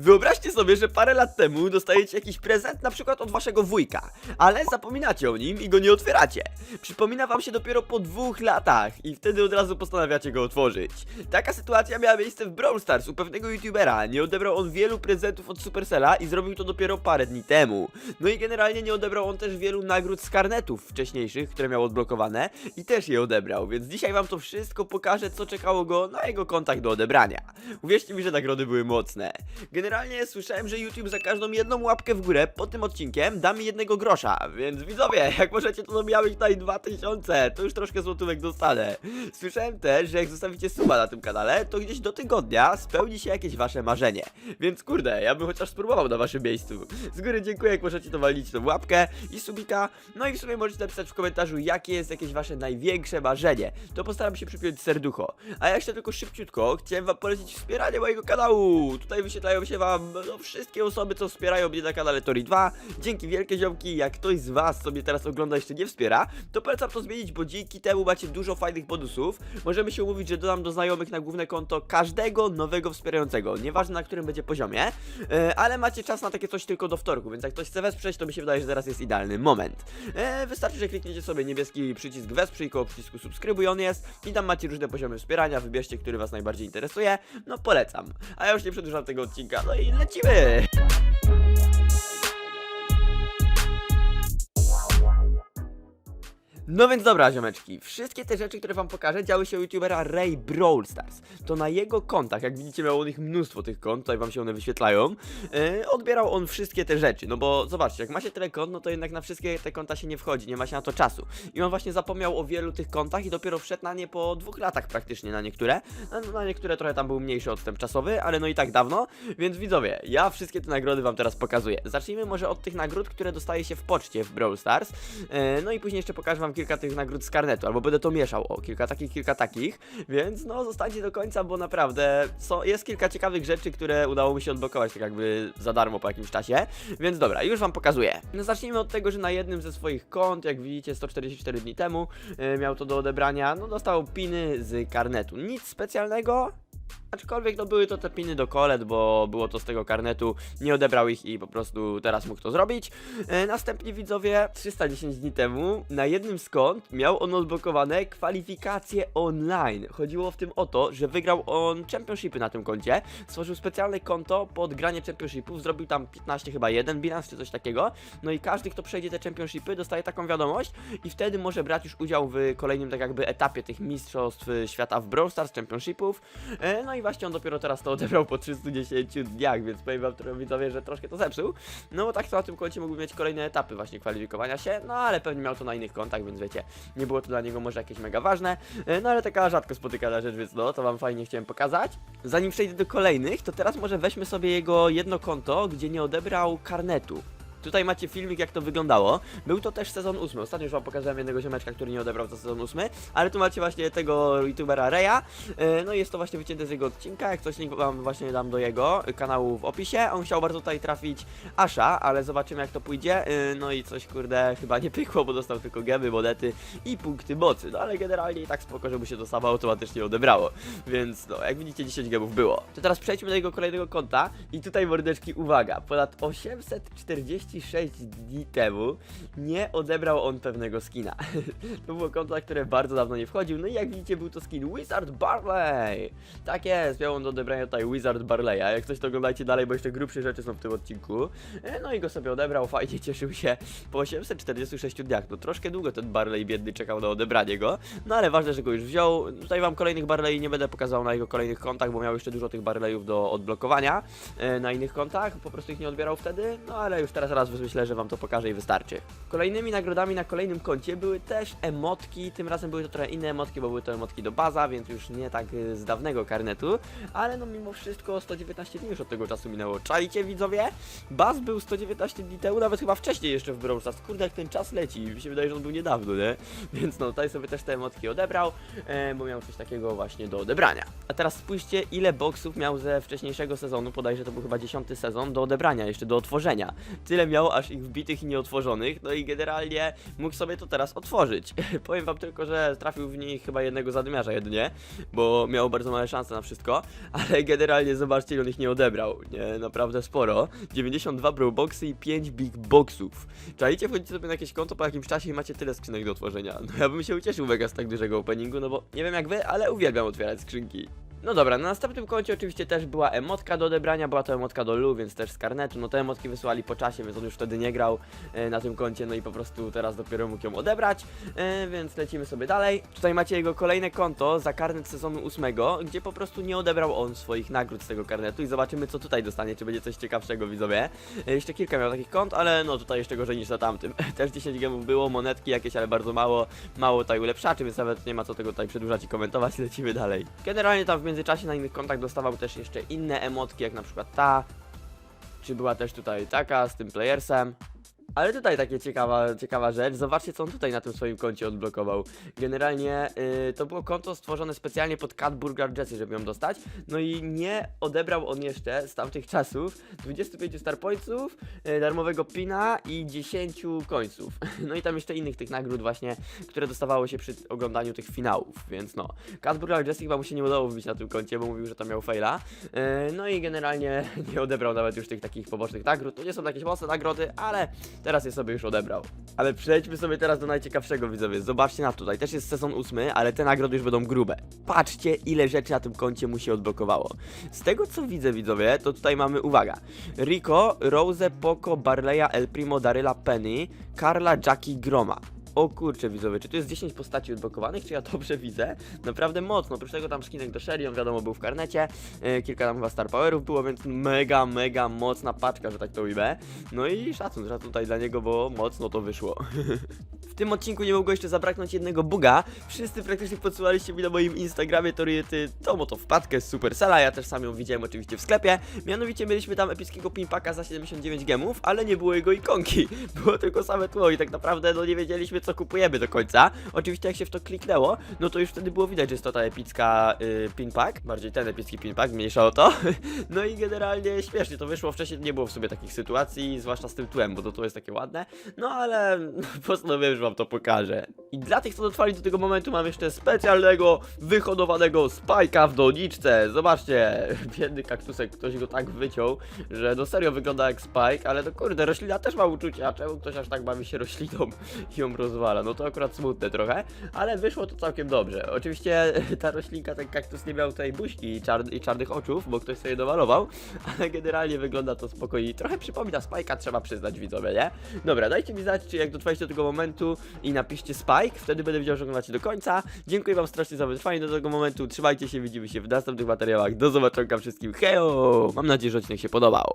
Wyobraźcie sobie, że parę lat temu dostajecie jakiś prezent na przykład od waszego wujka, ale zapominacie o nim i go nie otwieracie. Przypomina wam się dopiero po dwóch latach i wtedy od razu postanawiacie go otworzyć. Taka sytuacja miała miejsce w Brawl Stars u pewnego youtubera. Nie odebrał on wielu prezentów od Supercella i zrobił to dopiero parę dni temu. No i generalnie nie odebrał on też wielu nagród z karnetów wcześniejszych, które miał odblokowane i też je odebrał, więc dzisiaj wam to wszystko pokażę, co czekało go na jego kontach do odebrania. Uwierzcie mi, że nagrody były mocne. Słyszałem, że YouTube za każdą jedną łapkę w górę pod tym odcinkiem da mi jednego grosza, więc widzowie, jak możecie to dobijały tutaj 2000, to już troszkę złotówek dostanę. Słyszałem też, że jak zostawicie suba na tym kanale, to gdzieś do tygodnia spełni się jakieś wasze marzenie. Więc kurde, ja bym chociaż spróbował na waszym miejscu. Z góry dziękuję, jak możecie to walić tą łapkę i subika. No i w sumie możecie napisać w komentarzu, jakie jest jakieś wasze największe marzenie. To postaram się przypiąć serducho. A ja jeszcze tylko szybciutko chciałem wam polecić wspieranie mojego kanału. Tutaj wyświetlają się wam no, wszystkie osoby, co wspierają mnie na kanale Tori 2. Dzięki wielkie ziomki, jak ktoś z was sobie teraz ogląda jeszcze nie wspiera, to polecam to zmienić, bo dzięki temu macie dużo fajnych bonusów. Możemy się umówić, że dodam do znajomych na główne konto każdego nowego wspierającego, nieważne na którym będzie poziomie, e, ale macie czas na takie coś tylko do wtorku, więc jak ktoś chce wesprzeć, to mi się wydaje, że teraz jest idealny moment. E, wystarczy, że klikniecie sobie niebieski przycisk wesprzyj koło przycisku subskrybuj, on jest i tam macie różne poziomy wspierania, wybierzcie, który was najbardziej interesuje, no polecam. A ja już nie przedłużam tego odcinka, no i lecimy! No więc dobra, ziomeczki, wszystkie te rzeczy, które wam pokażę, działy się youtubera Ray Brawl Stars. To na jego kontach, jak widzicie, miał on ich mnóstwo tych kont, tutaj wam się one wyświetlają. Yy, odbierał on wszystkie te rzeczy, no bo zobaczcie, jak macie tyle kont, no to jednak na wszystkie te konta się nie wchodzi, nie ma się na to czasu. I on właśnie zapomniał o wielu tych kontach i dopiero wszedł na nie po dwóch latach praktycznie na niektóre. No, na niektóre trochę tam był mniejszy odstęp czasowy, ale no i tak dawno. Więc widzowie, ja wszystkie te nagrody wam teraz pokazuję. Zacznijmy może od tych nagród, które dostaje się w poczcie w Brawl Stars. Yy, no i później jeszcze pokażę wam kilka tych nagród z karnetu, albo będę to mieszał. O, kilka takich, kilka takich. Więc no, zostańcie do końca, bo naprawdę so, jest kilka ciekawych rzeczy, które udało mi się odblokować tak jakby za darmo po jakimś czasie. Więc dobra, już wam pokazuję. No zacznijmy od tego, że na jednym ze swoich kont, jak widzicie 144 dni temu, yy, miał to do odebrania, no dostał piny z karnetu. Nic specjalnego, Aczkolwiek no były to te piny do kolet, bo było to z tego karnetu, nie odebrał ich i po prostu teraz mógł to zrobić. E, następnie widzowie, 310 dni temu, na jednym kont miał on odblokowane kwalifikacje online. Chodziło w tym o to, że wygrał on championshipy na tym koncie, stworzył specjalne konto pod granie championshipów, zrobił tam 15 chyba jeden bilans czy coś takiego. No i każdy, kto przejdzie te championshipy, dostaje taką wiadomość i wtedy może brać już udział w kolejnym tak jakby etapie tych mistrzostw świata w Brawl Stars championshipów. E, no i właśnie on dopiero teraz to odebrał po 310 dniach, więc powiem wam trochę widzowie, że troszkę to zepsuł. No bo tak to na tym koncie mógłby mieć kolejne etapy właśnie kwalifikowania się, no ale pewnie miał to na innych kontach, więc wiecie, nie było to dla niego może jakieś mega ważne, E, no ale taka rzadko spotykana rzecz, więc no, to wam fajnie chciałem pokazać. Zanim przejdę do kolejnych, to teraz może weźmy sobie jego jedno konto, gdzie nie odebrał karnetu. Tutaj macie filmik, jak to wyglądało. Był to też sezon 8. Ostatnio już wam pokazałem jednego ziomeczka, który nie odebrał za sezon 8, ale tu macie właśnie tego youtubera Reya. E, No i jest to właśnie wycięte z jego odcinka. Jak coś link wam właśnie dam do jego kanału w opisie. On chciał bardzo tutaj trafić Asha, ale zobaczymy jak to pójdzie. E, No i coś kurde chyba nie pykło, bo dostał tylko gemy, monety i punkty mocy. No ale generalnie i tak spoko, żeby się to automatycznie odebrało. Więc no, jak widzicie 10 gemów było. To teraz przejdźmy do jego kolejnego konta i tutaj mordeczki uwaga. Ponad 846 dni temu nie odebrał on pewnego skina. to było konto, na które bardzo dawno nie wchodził. No i jak widzicie był to skin Wizard Barley. Tak jest, miał on do odebrania tutaj Wizard Barleya. Jak coś to oglądajcie dalej, bo jeszcze grubsze rzeczy są w tym odcinku. E, No i go sobie odebrał, fajnie cieszył się po 846 dniach. No troszkę długo ten Barley biedny czekał na odebranie go. No ale ważne, że go już wziął. Tutaj wam kolejnych Barley nie będę pokazał na jego kolejnych kontach, bo miał jeszcze dużo tych Barleyów do odblokowania e, na innych kontach. Po prostu ich nie odbierał wtedy. No ale już teraz raz myślę, że wam to pokażę i wystarczy. Kolejnymi nagrodami na kolejnym koncie były też emotki. Tym razem były to trochę inne emotki, bo były to emotki do baza, więc już nie tak e, z dawnego karnetu. Ale no mimo wszystko 119 dni już od tego czasu minęło. Czajcie widzowie? Baz był 119 dni temu, nawet chyba wcześniej jeszcze w Brawl Stars. Kurde, jak ten czas leci. Mi się wydaje, że on był niedawno, nie? Więc no, tutaj sobie też te emotki odebrał, e, bo miał coś takiego właśnie do odebrania. A teraz spójrzcie, ile boksów miał ze wcześniejszego sezonu, bodajże to był chyba 10 sezon, do odebrania, jeszcze do otworzenia. Tyle miał aż ich wbitych i nieotworzonych, no i generalnie mógł sobie to teraz otworzyć. Powiem wam tylko, że trafił w nich chyba jednego zadymiarza jedynie, bo miał bardzo małe szanse na wszystko, ale generalnie zobaczcie, ile on ich nie odebrał, nie, naprawdę sporo. 92 Boxy i 5 Big Boxów. Czajcie, wchodzicie sobie na jakieś konto po jakimś czasie i macie tyle skrzynek do otworzenia. No ja bym się ucieszył mega z tak dużego openingu, no bo nie wiem jak wy, ale uwielbiam otwierać skrzynki. No dobra, na następnym koncie oczywiście też była emotka do odebrania, była to emotka do Lu, więc też z karnetu. No te emotki wysłali po czasie, więc on już wtedy nie grał e, na tym koncie, no i po prostu teraz dopiero mógł ją odebrać, e, więc lecimy sobie dalej. Tutaj macie jego kolejne konto za karnet sezonu 8, gdzie po prostu nie odebrał on swoich nagród z tego karnetu i zobaczymy co tutaj dostanie, czy będzie coś ciekawszego widzowie. E, jeszcze kilka miał takich kont, ale no tutaj jeszcze gorzej niż na tamtym. też 10 gemów było, monetki jakieś, ale bardzo mało, mało tutaj ulepszaczy, więc nawet nie ma co tego tutaj przedłużać i komentować, lecimy dalej. Generalnie tam w międzyczasie na innych kontach dostawał też jeszcze inne emotki, jak na przykład ta, czy była też tutaj taka z tym playersem. Ale tutaj takie ciekawa, ciekawa rzecz. Zobaczcie, co on tutaj na tym swoim koncie odblokował. Generalnie y, to było konto stworzone specjalnie pod Cat Burger Jesse, żeby ją dostać. No i nie odebrał on jeszcze z tamtych czasów 25 star pointsów, y, darmowego pina i 10 końców. No i tam jeszcze innych tych nagród właśnie, które dostawało się przy oglądaniu tych finałów. Więc no, Cat Burger Jesse chyba mu się nie udało wbić na tym koncie, bo mówił, że tam miał faila. Y, no i generalnie nie odebrał nawet już tych takich pobocznych nagród. To nie są jakieś mocne nagrody, ale teraz je sobie już odebrał. Ale przejdźmy sobie teraz do najciekawszego widzowie. Zobaczcie na tutaj też jest sezon ósmy, ale te nagrody już będą grube. Patrzcie ile rzeczy na tym koncie mu się odblokowało. Z tego co widzę widzowie, to tutaj mamy, uwaga, Rico, Rose, Poco, Barleya, El Primo, Daryla, Penny, Carla, Jackie, Groma. O kurczę widzowie, czy tu jest 10 postaci odblokowanych, czy ja dobrze widzę? Naprawdę mocno, oprócz tego tam skinek do Sherry, on wiadomo był w karnecie, yy, kilka tam chyba Star Powerów było, więc mega, mega mocna paczka, że tak to ujmę. No i szacun, szacun tutaj dla niego, bo mocno to wyszło. W tym odcinku nie mogło jeszcze zabraknąć jednego buga. Wszyscy praktycznie podsyłaliście mi na moim Instagramie toriety tą oto wpadkę z Supercella, ja też sam ją widziałem oczywiście w sklepie. Mianowicie mieliśmy tam epickiego pinpaka za 79 gemów, ale nie było jego ikonki. Było tylko same tło i tak naprawdę no nie wiedzieliśmy co kupujemy do końca. Oczywiście jak się w to kliknęło, no to już wtedy było widać, że jest to ta epicka y, pinpack, bardziej ten epicki pinpack, mniejsza o to. No i generalnie śmiesznie to wyszło, wcześniej nie było w sobie takich sytuacji, zwłaszcza z tym tłem, bo to, to jest takie ładne. No ale postanowiłem, że wam to pokażę. I dla tych, co dotrwali do tego momentu, mam jeszcze specjalnego, wyhodowanego spajka w doniczce. Zobaczcie, biedny kaktusek, ktoś go tak wyciął, że no serio wygląda jak spike, ale no kurde, roślina też ma uczucia, czemu ktoś aż tak bawi się rośliną i ją rozwala? No to akurat smutne trochę, ale wyszło to całkiem dobrze. Oczywiście ta roślinka, ten kaktus nie miał tutaj buźki i, i czarnych oczów, bo ktoś sobie dowalował, ale generalnie wygląda to spokojnie. Trochę przypomina spajka, trzeba przyznać widzowie, nie? Dobra, dajcie mi znać, czy jak dotrwaliście do tego momentu i napiszcie Spike, wtedy będę wiedział, że oglądacie do końca. Dziękuję wam strasznie za wytrwanie do tego momentu, trzymajcie się, widzimy się w następnych materiałach. Do zobaczenia wszystkim, hejo! Mam nadzieję, że odcinek się podobał.